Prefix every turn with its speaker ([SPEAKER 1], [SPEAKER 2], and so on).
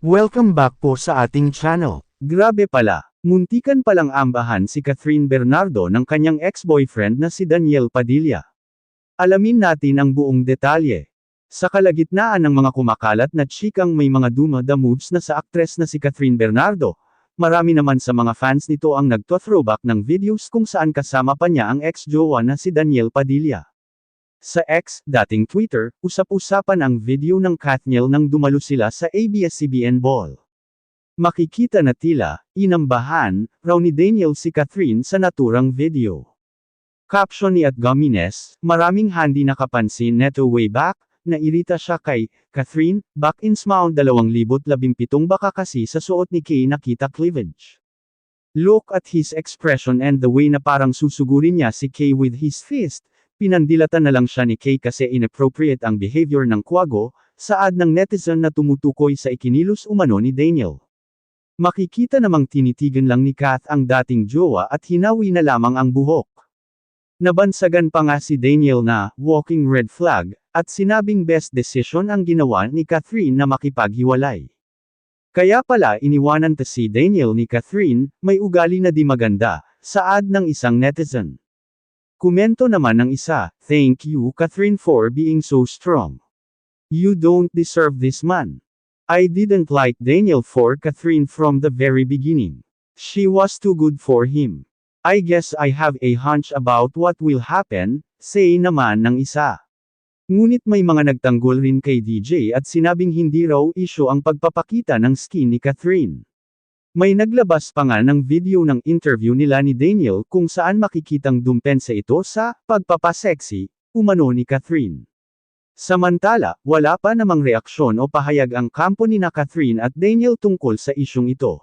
[SPEAKER 1] Welcome back po sa ating channel.
[SPEAKER 2] Grabe pala, muntikan palang ambahan si Catherine Bernardo ng kanyang ex-boyfriend na si Daniel Padilla. Alamin natin ang buong detalye. Sa kalagitnaan ng mga kumakalat na chikang may mga dumada moves na sa aktres na si Catherine Bernardo, marami naman sa mga fans nito ang nagto-throwback ng videos kung saan kasama pa niya ang ex-jowa na si Daniel Padilla. Sa X, dating Twitter, usap-usapan ang video ng Katniel nang dumalo sila sa ABS-CBN Ball. Makikita na tila, inambahan, raw ni Daniel si Catherine sa naturang video. Caption ni at Gomines, maraming hindi nakapansin neto way back, nairita siya kay Catherine, back in Smaon 2017 baka kasi sa suot ni Kay nakita cleavage. Look at his expression and the way na parang susugurin niya si Kay with his fist, pinandilatan na lang siya ni Kay kasi inappropriate ang behavior ng kwago, saad ng netizen na tumutukoy sa ikinilos umano ni Daniel. Makikita namang tinitigan lang ni Kath ang dating jowa at hinawi na lamang ang buhok. Nabansagan pa nga si Daniel na, walking red flag, at sinabing best decision ang ginawa ni Catherine na makipaghiwalay. Kaya pala iniwanan ta si Daniel ni Catherine, may ugali na di maganda, saad ng isang netizen. Komento naman ng isa, thank you Catherine for being so strong. You don't deserve this man. I didn't like Daniel for Catherine from the very beginning. She was too good for him. I guess I have a hunch about what will happen, say naman ng isa. Ngunit may mga nagtanggol rin kay DJ at sinabing hindi raw issue ang pagpapakita ng skin ni Catherine. May naglabas pa nga ng video ng interview nila ni Daniel kung saan makikitang dumpensa ito sa pagpapasexy, umano ni Catherine. Samantala, wala pa namang reaksyon o pahayag ang kampo ni na Catherine at Daniel tungkol sa isyong ito.